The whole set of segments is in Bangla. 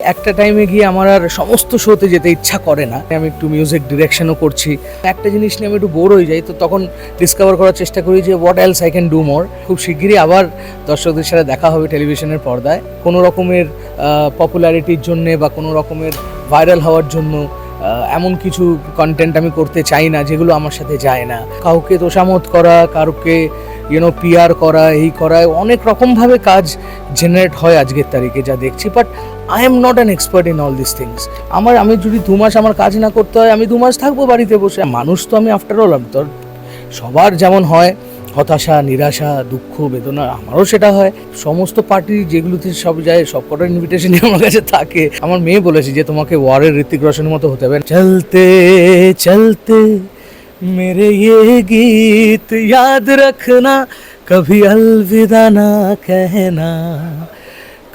একটা টাইমে গিয়ে আমার আর সমস্ত শোতে যেতে ইচ্ছা করে না। আমি একটু মিউজিক ডিরেকশনও করছি। একটা জিনিস নিয়ে আমি একটু বোর হয়ে যাই, তো তখন ডিসকভার করার চেষ্টা করি যে what else I can do more খুব শিগগিরই আবার দর্শকদের সাথে দেখা হবে টেলিভিশনের পর্দায়। কোনো রকমের পপুলারিটির জন্যে বা কোনো রকমের ভাইরাল হওয়ার জন্য এমন কিছু কন্টেন্ট আমি করতে চাই না যেগুলো আমার সাথে যায় না। কাউকে তোষামত করা কাউকে ইউনো পিআর করা, এই করা, অনেক রকমভাবে কাজ জেনারেট হয় আজকের তারিখে যা দেখছি but I am not an expert in all this things আমার, আমি যদি দু মাস আমার কাজ না করতে হয়, আমি দু মাস থাকব বাড়িতে বসে। মানুষ তো আমি আফটার অল তো সবার যেমন হয়, হতাশা, নিরাশা, দুঃখ, বেদনা, আমারও সেটা হয়। সমস্ত পার্টি যেগুলোতে সব যায় সব কটার ইনভিটেশনই আমার কাছে থাকে। আমার মেয়ে বলেছে যে, তোমাকে ওয়ারের ঋতিক রোশনের মতো হতে হবে। চলতে চলতে। मेरे ये गीत याद रखना कभी अलविदा ना कहना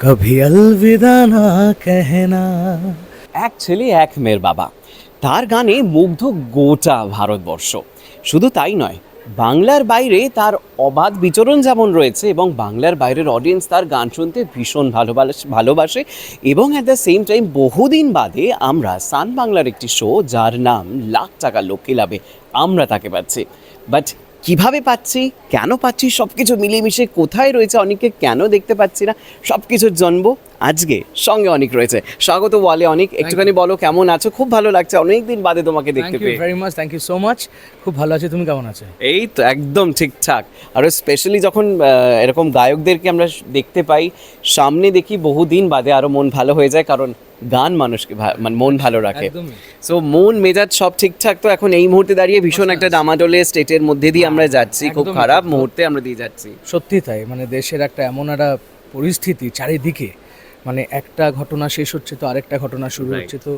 कभी अलविदा ना कहना এক ছেলে এক মেয়ের বাবা তার গানে মুগ্ধ গোটা ভারতবর্ষ শুধু তাই নয় বাংলার বাইরে তার অবাধ বিচরণ যেমন রয়েছে এবং বাংলার বাইরের অডিয়েন্স তার গান শুনতে ভীষণ ভালোবাসে ভালোবাসে এবং অ্যাট দ্য সেম টাইম বহুদিন বাদে আমরা সান বাংলার একটি শো যার নাম লাখ টাকা লক্ষ্মী লাভে আমরা তাকে পাচ্ছি। বাট কীভাবে পাচ্ছি কেন পাচ্ছি সব কিছু মিলেমিশে কোথায় রয়েছে অনেককে কেন দেখতে পাচ্ছি না সব কিছুর জন্ম আজকে। সঙ্গে অনেক রয়েছে। স্বাগত বলে অনেক একটুখানি বলো কেমন আছো? খুব ভালো লাগছে অনেকদিন বাদে তোমাকে দেখতে পেয়ে। Very much thank you so much খুব ভালো আছে তুমি কেমন আছো? এই তো একদম ঠিকঠাক আর স্পেশালি যখন এরকম গায়কদেরকে আমরা দেখতে পাই সামনে দেখি বহুদিন বাদে আরও মন ভালো হয়ে যায় কারণ গান মানুষকে মানে মন ভালো রাখে। সো মন মেজাজ সব ঠিকঠাক তো এখন এই মুহূর্তে দাঁড়িয়ে ভীষণ একটা ডামাডোলে স্টেটের মধ্যে দিয়ে আমরা যাচ্ছি। খুব খারাপ মুহূর্তে আমরা দিয়ে যাচ্ছি। সত্যি তাই মানে দেশের একটা এমন একটা পরিস্থিতি চারিদিকে। মানে একটা ঘটনা শেষ হচ্ছে তো আরেকটা ঘটনা শুরু হচ্ছে। তো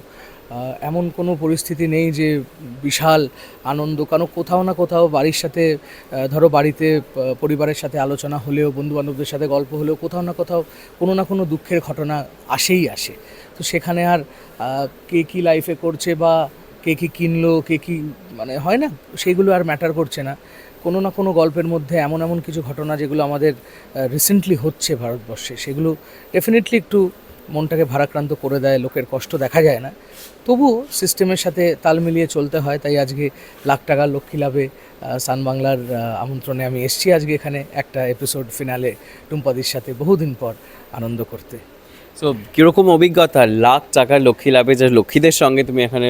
এমন কোনো পরিস্থিতি নেই যে বিশাল আনন্দ কারণ কোথাও না কোথাও বাড়ির সাথে ধরো বাড়িতে পরিবারের সাথে আলোচনা হলেও বন্ধু বান্ধবদের সাথে গল্প হলেও কোথাও না কোথাও কোনো না কোনো দুঃখের ঘটনা আসেই আসে। তো সেখানে আর কে কী লাইফে করছে বা কে কী কিনলো কে কী মানে হয় না সেইগুলো আর ম্যাটার করছে না। কোনো না কোনো গল্পের মধ্যে এমন এমন কিছু ঘটনা যেগুলো আমাদের রিসেন্টলি হচ্ছে ভারতবর্ষে, সেগুলো ডেফিনেটলি একটু মনটাকে ভারাক্রান্ত করে দেয়, লোকের কষ্ট দেখা যায় না। তবুও সিস্টেমের সাথে তাল মিলিয়ে চলতে হয়, তাই আজকে লাখ টাকা লক্ষ্মী লাভে সান বাংলার আমন্ত্রণে আমি এসেছি আজকে এখানে একটা এপিসোড ফিনালে টুম্পাদির সাথে বহুদিন পর আনন্দ করতে। সো কীরকম অভিজ্ঞতা? লাখ টাকার লক্ষ্মী লাভে যে লক্ষ্মীদের সঙ্গে তুমি এখানে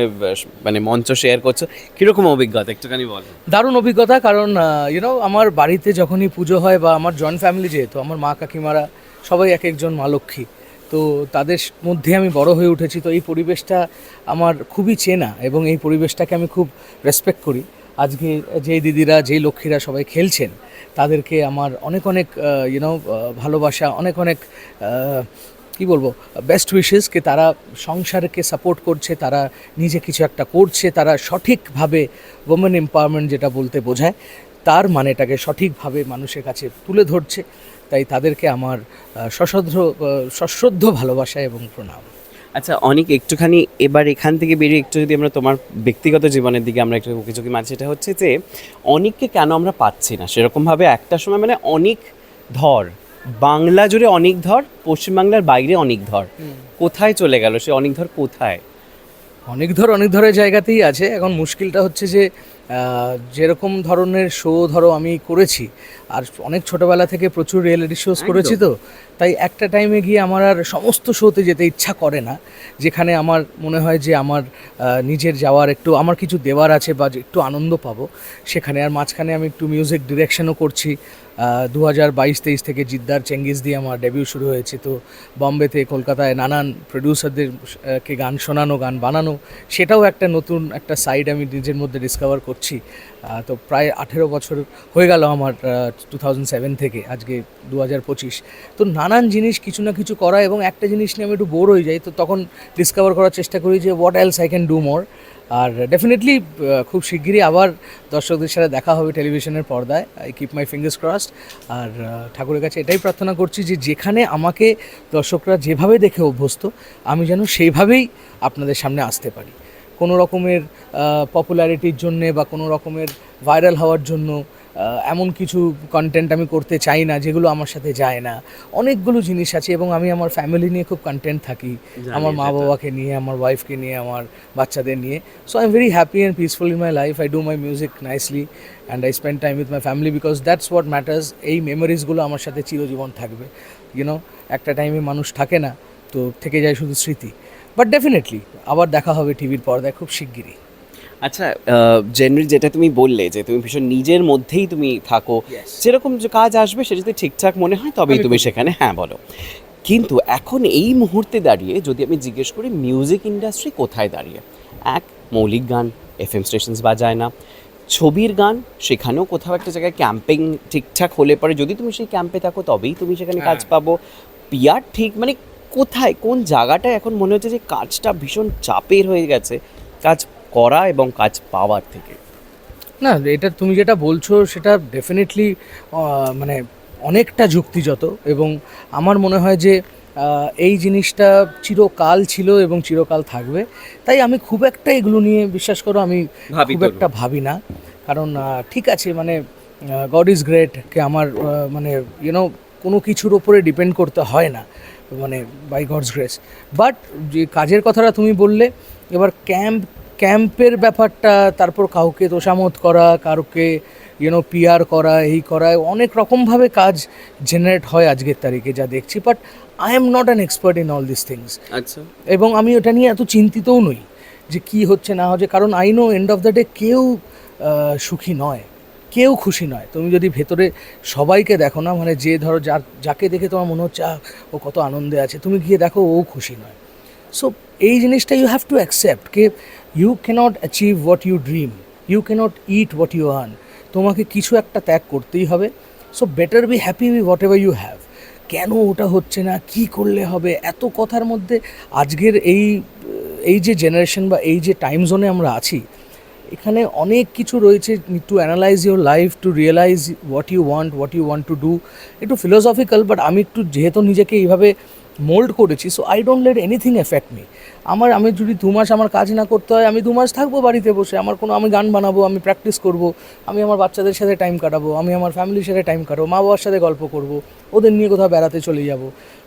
মানে মঞ্চ শেয়ার করছ, কীরকম অভিজ্ঞতা? একটুখানি বলো। দারুণ অভিজ্ঞতা, কারণ ইউনো আমার বাড়িতে যখনই পুজো হয় বা আমার জয়েন্ট ফ্যামিলি যেহেতু, আমার মা কাকিমারা সবাই এক একজন মা লক্ষ্মী, তো তাদের মধ্যে আমি বড় হয়ে উঠেছি, তো এই পরিবেশটা আমার খুবই চেনা এবং এই পরিবেশটাকে আমি খুব রেসপেক্ট করি। আজকে যেই দিদিরা, যেই লক্ষ্মীরা সবাই খেলছেন, তাদেরকে আমার অনেক অনেক ইউনো ভালোবাসা, অনেক অনেক কি বলব বেস্ট উইশেসকে তারা সংসারকে সাপোর্ট করছে, তারা নিজে কিছু একটা করছে, তারা সঠিকভাবে ওমেন এম্পাওয়ারমেন্ট যেটা বলতে বোঝায়, তার মানেটাকে সঠিকভাবে মানুষের কাছে তুলে ধরছে। তাই তাদেরকে আমার সশ্রদ্ধ সশ্রদ্ধ ভালোবাসা এবং প্রণাম। আচ্ছা অনেক, একটুখানি এবার এখান থেকে বেরিয়ে একটু যদি আমরা তোমার ব্যক্তিগত জীবনের দিকে আমরা একটু কিছু কি মাঝে সেটা হচ্ছে যে, অনেককে কেন আমরা পাচ্ছি না? সেরকমভাবে একটা সময় মানে অনেক ধর বাংলা জুড়ে অনেক ধর পশ্চিমবাংলার বাইরে অনেক ধর। কোথায় চলে গেল? সে অনেক ধর কোথায়? অনেক ধর অনেক ধরের জায়গাতেই আছে। এখন মুশকিলটা হচ্ছে যে যেরকম ধরনের শো ধরো আমি করেছি আর অনেক ছোটবেলা থেকে প্রচুর রিয়েলিটি শোজ করেছি তো তাই একটা টাইমে গিয়ে আমার আর সমস্ত শোতে যেতে ইচ্ছা করে না যেখানে আমার মনে হয় যে আমার নিজের যাওয়ার একটু আমার কিছু দেওয়ার আছে বা একটু আনন্দ পাবো সেখানে আর মাঝখানে আমি একটু মিউজিক ডিরেকশনও করছি দু হাজার বাইশ, তেইশ থেকে জিদ্দার চেঙ্গিস দিয়ে আমার ডেবিউ শুরু হয়েছে। তো বম্বেতে কলকাতায় নানান প্রডিউসারদের কে গান শোনানো, গান বানানো, সেটাও একটা নতুন একটা সাইড আমি নিজের মধ্যে ডিসকভার করছি। তো প্রায় আঠেরো বছর হয়ে গেল আমার টু থাউজেন্ড সেভেন থেকে, আজকে দু হাজার পঁচিশ। তো নানান জিনিস কিছু না কিছু করা এবং একটা জিনিস নিয়ে আমি একটু বোর হয়ে যাই, তো তখন ডিসকভার করার চেষ্টা করি যে what else I can do more R definitely খুব শিগগিরই আবার দর্শকদের সাথে দেখা হবে টেলিভিশনের পর্দায় I keep my fingers crossed আর ঠাকুরের কাছে এটাই প্রার্থনা করছি যে যেখানে আমাকে দর্শকরা যেভাবে দেখে অভ্যস্ত, আমি যেন সেইভাবেই আপনাদের সামনে আসতে পারি। কোনো রকমের পপুলারিটির জন্যে বা কোনো রকমের ভাইরাল হওয়ার জন্য এমন কিছু কন্টেন্ট আমি করতে চাই না যেগুলো আমার সাথে যায় না। অনেকগুলো জিনিস আছে এবং আমি আমার ফ্যামিলি নিয়ে খুব কন্টেন্ট থাকি। আমার মা বাবাকে নিয়ে আমার ওয়াইফকে নিয়ে আমার বাচ্চাদের নিয়ে। So I am very happy and peaceful in my life I do my music nicely and I spend time with my family because that's what matters এই মেমোরিজগুলো আমার সাথে চিরজীবন থাকবে। ইউনো একটা টাইমে মানুষ থাকে না তো থেকে যায় শুধু স্মৃতি। বাট ডেফিনেটলি আবার দেখা হবে টিভির পর্দায় খুব শিগগিরই। আচ্ছা জেনারেল যেটা তুমি বললে যে তুমি ভীষণ নিজের মধ্যেই তুমি থাকো যেরকম যে কাজ আসবে সেটা যদি ঠিকঠাক মনে হয় তবেই তুমি সেখানে হ্যাঁ বলো। কিন্তু এখন এই মুহূর্তে দাঁড়িয়ে যদি আমি জিজ্ঞেস করি মিউজিক ইন্ডাস্ট্রি কোথায় দাঁড়িয়ে? এক মৌলিক গান এফ এম স্টেশনস বাজায় না। ছবির গান সেখানেও কোথাও একটা জায়গায় ক্যাম্পিং ঠিকঠাক হলে পরে যদি তুমি সেই ক্যাম্পে থাকো তবেই তুমি সেখানে কাজ হ্যাঁ। পাবো। পিয়ার ঠিক মানে কোথায় কোন জায়গাটায় এখন মনে হচ্ছে যে কাজটা ভীষণ চাপের হয়ে গেছে কাজ করা এবং কাজ পাওয়ার থেকে। না এটা তুমি যেটা বলছো সেটা ডেফিনেটলি মানে অনেকটা যুক্তিযত এবং আমার মনে হয় যে এই জিনিসটা চিরকাল ছিল এবং চিরকাল থাকবে। তাই আমি খুব একটা এগুলো নিয়ে বিশ্বাস করো আমি খুব একটা ভাবি না। কারণ ঠিক আছে মানে গড ইজ গ্রেট কে আমার মানে ইউনো কোনো কিছুর ওপরে ডিপেন্ড করতে হয় না মানে বাই গডস গ্রেস বাট যে কাজের কথাটা তুমি বললে এবার ক্যাম্প ক্যাম্পের ব্যাপারটা তারপর কাউকে তোষামত করা কাউকে ইউনো পিআর করা এই করা অনেক রকমভাবে কাজ জেনারেট হয় আজকের তারিখে যা দেখছি but I am not an expert in all this things আচ্ছা। এবং আমি ওটা নিয়ে এত চিন্তিতও নই যে কি হচ্ছে না হচ্ছে কারণ I know end of the day কেউ সুখী নয় কেউ খুশি নয়। তুমি যদি ভেতরে সবাইকে দেখো না মানে যে ধরো যার যাকে দেখে তোমার মনে হচ্ছে ও কত আনন্দে আছে তুমি গিয়ে দেখো ও খুশি নয়। সো এই জিনিসটা you have to accept K you can't achieve what you dream you can't eat what you earn তোমাকে কিছু একটা ত্যাগ করতেই হবে। So better be happy we whatever you have কেন ওটা হচ্ছে না? কি করলে হবে? এত কথার মধ্যে আজকের এই এই যে জেনারেশন বা এই যে টাইম জোনে আমরা আছি, এখানে অনেক কিছু রয়েছে to analyse your life to realise what you want what you want to do একটু ফিলোসফিক্যাল বাট আমি একটু যেহেতু নিজেকে এইভাবে মোল্ড করেছি so I don't let anything effect me আমার আমি যদি দু মাস আমার কাজ না করতে হয় আমি দু মাস থাকব বাড়িতে বসে আমার কোনো আমি গান বানাবো আমি প্র্যাকটিস করব আমি আমার বাচ্চাদের সাথে টাইম কাটাবো আমি আমার ফ্যামিলির সাথে টাইম কাটাবো মা বাবার সাথে গল্প করব ওদের নিয়ে কোথাও বেড়াতে চলে যাব।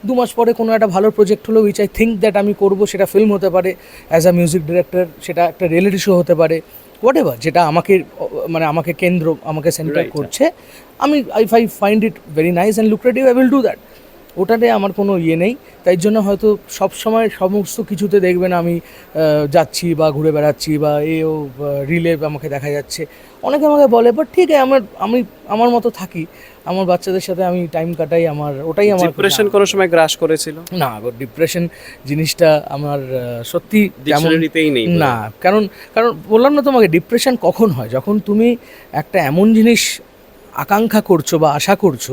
দু মাস পরে কোনো একটা ভালো প্রজেক্ট হলো উইচ আই থিঙ্ক দ্যাট আমি করব সেটা ফিল্ম হতে পারে অ্যাজ আ মিউজিক ডিরেক্টর সেটা একটা রিয়েলিটি শো হতে পারে হোয়াট এভার যেটা আমাকে মানে আমাকে কেন্দ্র আমাকে সেন্টার করছে। আমি I fi find it very nice and lucrative I will do that ওটাতে আমার কোনো ইয়ে নেই। তাই জন্য হয়তো সব সময় সমস্ত কিছুতে দেখবেন আমি যাচ্ছি বা ঘুরে বেড়াচ্ছি বা এও রিলে আমাকে দেখা যাচ্ছে। অনেকে আমাকে বলে বাট ঠিক আছে আমার আমি আমার মতো থাকি। আমার বাচ্চাদের সাথে আমি টাইম কাটাই আমার ওটাই আমার ডিপ্রেশন কোনো সময় গ্রাস করেছিল? না ডিপ্রেশন জিনিসটা আমার সত্যি ডিকশনারিতেই নেই না কারণ কারণ বললাম না তোমাকে ডিপ্রেশন কখন হয়? যখন তুমি একটা এমন জিনিস আকাঙ্ক্ষা করছ বা আশা করছ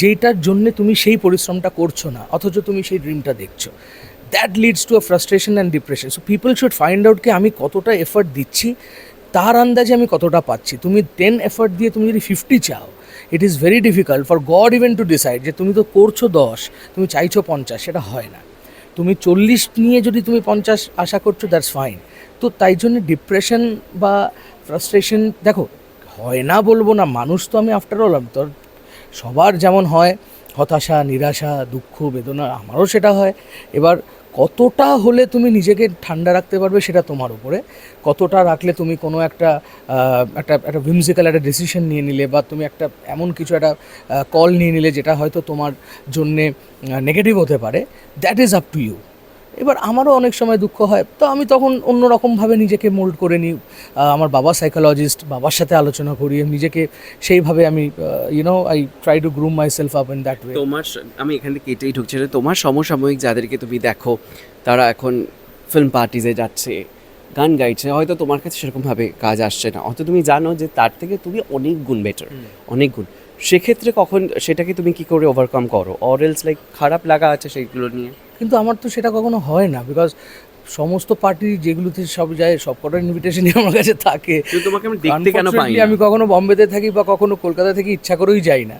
যেটার জন্য তুমি সেই পরিশ্রমটা করছ না, অথচ তুমি সেই ড্রিমটা দেখছ। That leads to a frustration and depression so people should find out কি আমি কতটা এফর্ট দিচ্ছি, তার আন্দাজে আমি কতটা পাচ্ছি। তুমি টেন এফর্ট দিয়ে তুমি যদি ফিফটি চাও it is very difficult for God even to decide যে তুমি তো করছ দশ, তুমি চাইছো পঞ্চাশ, সেটা হয় না। তুমি চল্লিশ নিয়ে যদি তুমি পঞ্চাশ আশা করছ দ্যাটস ফাইন তো তাই জন্য ডিপ্রেশন বা ফ্রাস্ট্রেশন দেখো হয় না বলব না, মানুষ তো আমি আফটার অল তোর সবার যেমন হয়, হতাশা, নিরাশা, দুঃখ, বেদনা, আমারও সেটা হয়। এবার কতটা হলে তুমি নিজেকে ঠান্ডা রাখতে পারবে সেটা তোমার উপরে, কতটা রাখলে তুমি কোনো একটা একটা একটা ভিমজিক্যাল একটা ডিসিশন নিয়ে নিলে বা তুমি একটা এমন কিছু, একটা কল নিয়ে নিলে যেটা হয়তো তোমার জন্যে নেগেটিভ হতে পারে that is up to you এবার আমারও অনেক সময় দুঃখ হয়। তো আমি তখন অন্যরকমভাবে নিজেকে মোল্ড করে নিই। আমার বাবা সাইকোলজিস্ট বাবার সাথে আলোচনা করি। নিজেকে সেইভাবে আমি you know I try to groom myself up in that way তোমার আমি এখান থেকে কেটেই ঢুকছি তোমার সমসাময়িক যাদেরকে তুমি দেখো তারা এখন ফিল্ম পার্টিজে যাচ্ছে গান গাইছে হয়তো তোমার কাছে সেরকমভাবে কাজ আসছে না। অত তুমি জানো যে তার থেকে তুমি অনেক গুণ বেটার অনেক গুণ। সেক্ষেত্রে কখন সেটাকে তুমি কি করে ওভারকাম করো? অর এলস লাইক খারাপ লাগা আছে সেইগুলো নিয়ে? কিন্তু আমার তো সেটা কখনো হয় না বিকজ সমস্ত পার্টি যেগুলোতে সব যায় সব কটার ইনভিটেশনই আমার কাছে থাকে। তোমাকে আমি দেখতে কেন পাই আমি কখনো বম্বেতে থাকি বা কখনো কলকাতা থেকে ইচ্ছা করেই যাই না।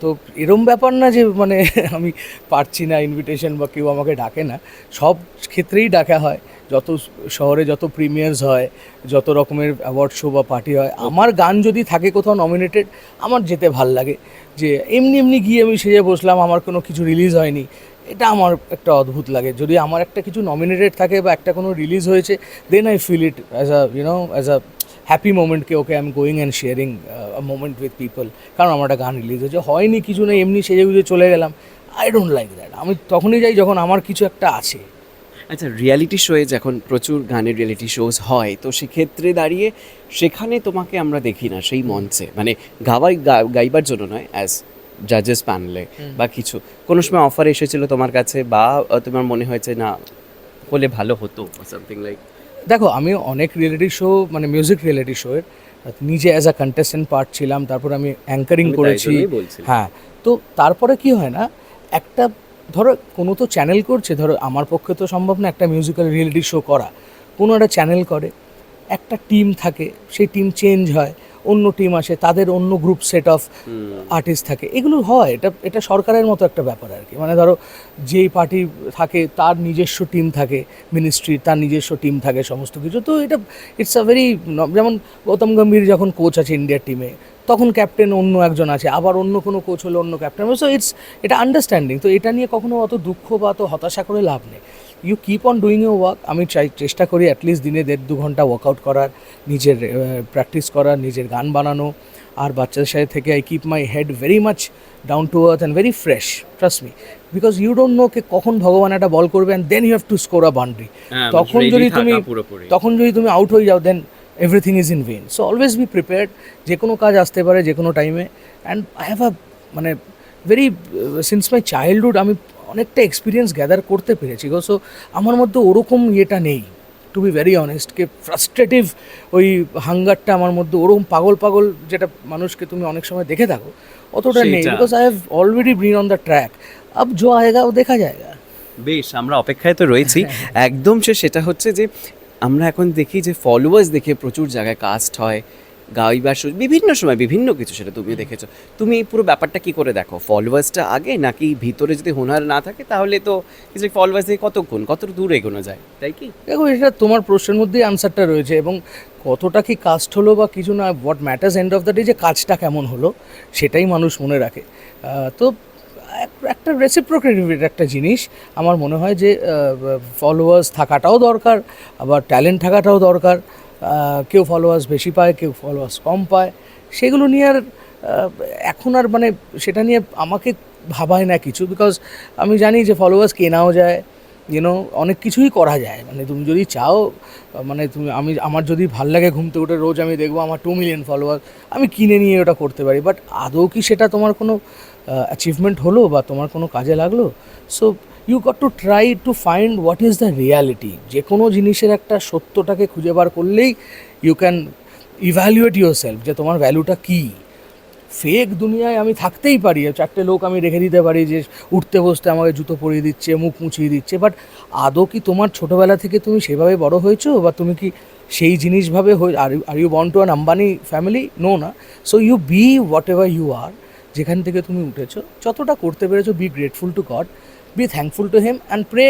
তো এরম ব্যাপার না যে মানে আমি পারছি না ইনভিটেশন বা কেউ আমাকে ডাকে না। সব ক্ষেত্রেই ডাকা হয়। যত শহরে যত প্রিমিয়ার্স হয় যত রকমের অ্যাওয়ার্ড শো বা পার্টি হয় আমার গান যদি থাকে কোথাও নমিনেটেড আমার যেতে ভালো লাগে। যে এমনি এমনি গিয়ে আমি সেজে বসলাম আমার কোনো কিছু রিলিজ হয়নি। এটা আমার একটা অদ্ভুত লাগে। যদি আমার একটা কিছু নমিনেটেড থাকে বা একটা কোনো রিলিজ হয়েছে then I feel it as a you know as a happy মোমেন্টকে okay I am going and sharing moment with people কারণ আমার একটা গান রিলিজ হয়েছে। হয়নি, কিছু নেই, এমনি সেজে গুজে চলে গেলাম। আই ডোন্ট লাইক দ্যাট আমি তখনই যাই যখন আমার কিছু একটা আছে। আচ্ছা রিয়ালিটি শোয়ে যখন প্রচুর গানের রিয়ালিটি শোজ হয়, তো সেক্ষেত্রে দাঁড়িয়ে সেখানে তোমাকে আমরা দেখি না, সেই মঞ্চে। মানে গাওয়াই গাইবার জন্য নয় অ্যাজ জাজেস প্যানেলে বা কিছু। কোনো সময় অফার এসেছিল তোমার কাছে বা তোমার মনে হয়েছে না হলে ভালো হতো সামথিং লাইক দেখো আমি অনেক রিয়েলিটি শো মানে মিউজিক রিয়েলিটি শোয়ের নিজে অ্যাজ আ কন্টেস্টেন্ট পার্ট ছিলাম তারপর আমি অ্যাঙ্কারিং করেছি। হ্যাঁ তো তারপরে কি হয় না একটা ধরো কোনো তো চ্যানেল করছে ধরো আমার পক্ষে তো সম্ভব না একটা মিউজিক্যাল রিয়েলিটি শো করা। কোনো একটা চ্যানেল করে একটা টিম থাকে সেই টিম চেঞ্জ হয়। অন্য টিম আসে তাদের অন্য গ্রুপ সেট অফ আর্টিস্ট থাকে। এগুলো হয় এটা এটা সরকারের মতো একটা ব্যাপার আর কি। মানে ধরো যেই পার্টি থাকে তার নিজস্ব টিম থাকে মিনিস্ট্রি তার নিজস্ব টিম থাকে সমস্ত কিছু। তো এটা ইটস আ ভেরি যেমন গৌতম গম্ভীর যখন কোচ আছে ইন্ডিয়ার টিমে তখন ক্যাপ্টেন অন্য একজন আছে আবার অন্য কোনো কোচ হলো অন্য ক্যাপ্টেন সো ইটস এটা আন্ডারস্ট্যান্ডিং তো এটা নিয়ে কখনো অত দুঃখ বা অত হতাশা করে লাভ নেই। You keep on doing you work আমি চাই চেষ্টা করি অ্যাটলিস্ট দিনে দেড় দু ঘণ্টা ওয়ার্কআউট করার নিজের প্র্যাকটিস করার নিজের গান বানানো। আর বাচ্চাদের সাথে থেকে I keep my head very much down to earth and very fresh trust me because you don't know কে কখন ভগবান একটা বল করবে and then you have to score a boundary তখন যদি তুমি। তখন যদি তুমি আউট হয়ে যাও then everything is in vain so always be prepared যে কোনো কাজ আসতে পারে যে কোনো টাইমে অ্যান্ড আই হ্যাভ আ মানে ভেরি সিন্স মাই চাইল্ডহুড আমি অনেকটা এক্সপিরিয়েন্স গ্যাদার করতে পেরেছি। গো সো আমার মধ্যে ওরকম ইয়েটা নেই। টু বি ভেরি অনেস্ট কে ফ্রাস্ট্রেটিভ ওই হাঙ্গারটা আমার মধ্যে ওরকম পাগল পাগল যেটা মানুষকে তুমি অনেক সময় দেখে থাকো অতটা নেই। Because I have already been on the track আব জো আয়েগা ও দেখা যায়গা। বেশ আমরা অপেক্ষায় তো রয়েছি। একদম সে সেটা হচ্ছে যে আমরা এখন দেখি যে ফলোয়ার্স দেখে প্রচুর জায়গায় কাস্ট হয়। গাইবার show, বিভিন্ন সময় বিভিন্ন কিছু সেটা তুমি দেখেছ। তুমি এই পুরো ব্যাপারটা কি করে দেখো? ফলোয়ার্সটা আগে নাকি ভিতরে যদি হুনার না থাকে তাহলে তো ফলোয়ার্স দিয়ে কতক্ষণ কত দূর এগোনো যায় তাই কি? দেখো এটা তোমার প্রশ্নের মধ্যেই আনসারটা রয়েছে এবং কতটা কি কাস্ট হলো বা কিছু না what matters end of the day যে কাজটা কেমন হলো সেটাই মানুষ মনে রাখে। তো একটা রেসিপ্রোকেটিভ একটা জিনিস আমার মনে হয় যে ফলোয়ার্স থাকাটাও দরকার আবার ট্যালেন্ট থাকাটাও দরকার কেউ ফলোয়ার্স বেশি পায়, কেউ ফলোয়ার্স কম পায়। সেগুলো নিয়ে আর এখন আর মানে সেটা নিয়ে আমাকে ভাবায় না কিছু বিকজ আমি জানি যে ফলোয়ার্স কেনাও যায় ইউনো অনেক কিছুই করা যায়। মানে তুমি যদি চাও মানে তুমি, আমি, আমার যদি ভালো লাগে ঘুমতে উঠে রোজ আমি দেখব আমার টু মিলিয়ন ফলোয়ার আমি কিনে নিয়ে ওটা করতে পারি। বাট আদৌ কি সেটা তোমার কোনো অ্যাচিভমেন্ট হলো বা তোমার কোনো কাজে লাগল? So you got to try to find what is the reality যে কোনো জিনিসের একটা সত্যটাকে খুঁজে বার করলেই you can evaluate yourself যে তোমার ভ্যালুটা কী। ফেক দুনিয়ায় আমি থাকতেই পারি। চারটে লোক আমি রেখে দিতে পারি যে উঠতে বসতে আমাকে জুতো পরিয়ে দিচ্ছে, মুখ মুছিয়ে দিচ্ছে বাট আদৌ কি তোমার ছোটোবেলা থেকে তুমি সেভাবে বড় হয়েছো বা তুমি কি সেই জিনিসভাবে আর are you bond to an Ambani family no না। So you be whatever you are যেখান থেকে তুমি উঠেছো, যতটা করতে পেরেছ be grateful to God be thankful to him and pray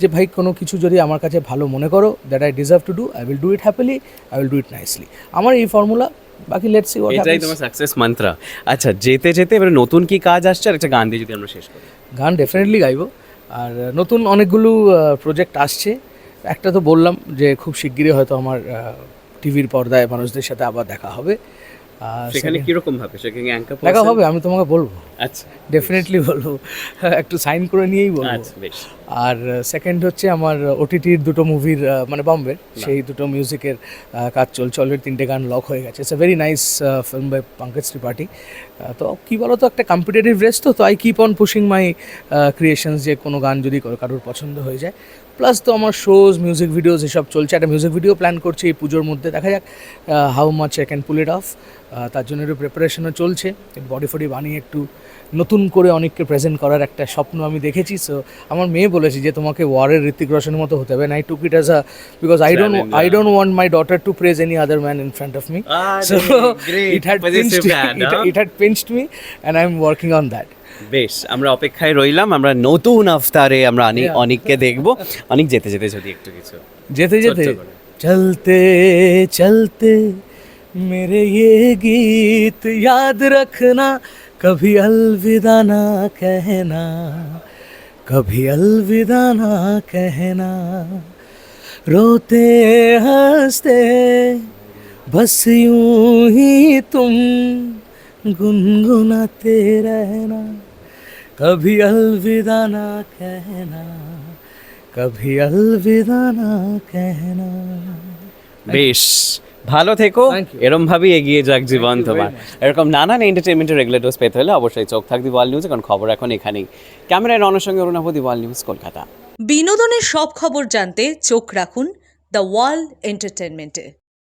যে ভাই কোনো কিছু যদি আমার কাছে ভালো মনে করো that I deserve to do I will do it happily I will do it nicely আমার এই ফর্মুলা বাকি লেটস সি এটাই তোমার সাকসেস মন্ত্র আচ্ছা যেতে যেতে এবারে নতুন কি কাজ আসছে আর একটা গান দিয়ে যদি আমরা শেষ করি? গান ডেফিনেটলি গাইবো। আর নতুন অনেকগুলো প্রজেক্ট আসছে। একটা তো বললাম যে খুব শিগগিরই হয়তো আমার টিভির পর্দায় মানুষদের সাথে আবার দেখা হবে। সেখানে কীরকম ভাবে? সেখানে অ্যাঙ্কার দেখা হবে আমি তোমাকে বলব। আচ্ছা ডেফিনেটলি বলব। একটু সাইন করে নিয়েই বলব। আচ্ছা আর সেকেন্ড হচ্ছে আমার ওটিটির দুটো মুভির মানে বম্বের সেই দুটো মিউজিকের কাজ চলছে। অলরেডি তিনটে গান লক হয়ে গেছে। It's a very nice film by Pankaj Tripathi তো কী বলো তো একটা কম্পিটিটিভ রেস তো তো I keep on pushing my creations যে কোনো গান যদি কারো- কারোর পছন্দ হয়ে যায়। প্লাস তো আমার শোজ মিউজিক ভিডিওস এসব চলছে। একটা মিউজিক ভিডিও প্ল্যান করছি এই পুজোর মধ্যে। দেখা যাক how much I can pull it off তার জন্য একটু প্রিপারেশনও চলছে। বডি ফডি বানিয়ে একটু নতুন করে অনেককে প্রেজেন্ট করার একটা স্বপ্ন আমি দেখেছি। সো আমার মেয়ে বলেছি যে তোমাকে ওয়ারের ঋতিক রোশনের মতো হতে হবে। I took it as a because I don't I don't want my daughter to praise any other man in front of me so. It had pinched? It had pinched me and I am working on that বেশ আমরা অপেক্ষায় রইলাম আমরা নতুন আফতারে আমরা অনেক অনেককে দেখবো অনেক যেতে যেতে যদি একটু কিছু যেতে যেতে ছোট্ট করে। চলতে চলতে मेरे ये गीत याद रखना कभी अलविदा ना कहना कभी अलविदा ना कहना रोते हंसते बस यूं ही तुम गुनगुनाते रहना कभी अलविदा ना कहना कभी अलविदा ना कहना বেশ ভালো থেকো Thank you. এরম ভাবেই এগিয়ে যাক জীবন you very তোমার much. এরকম নানান এন্টারটেনমেন্টের রেগুলার ডোজ পেতে হলে অবশ্যই চোখ থাকবি ওয়াল নিউজে কারণ খবর এখন এখানেই ক্যামেরায় রণর সঙ্গে অরুণাবধি ওয়াল নিউজ কলকাতা বিনোদনের সব খবর জানতে চোখ রাখুন দ্য ওয়াল এন্টারটেনমেন্টে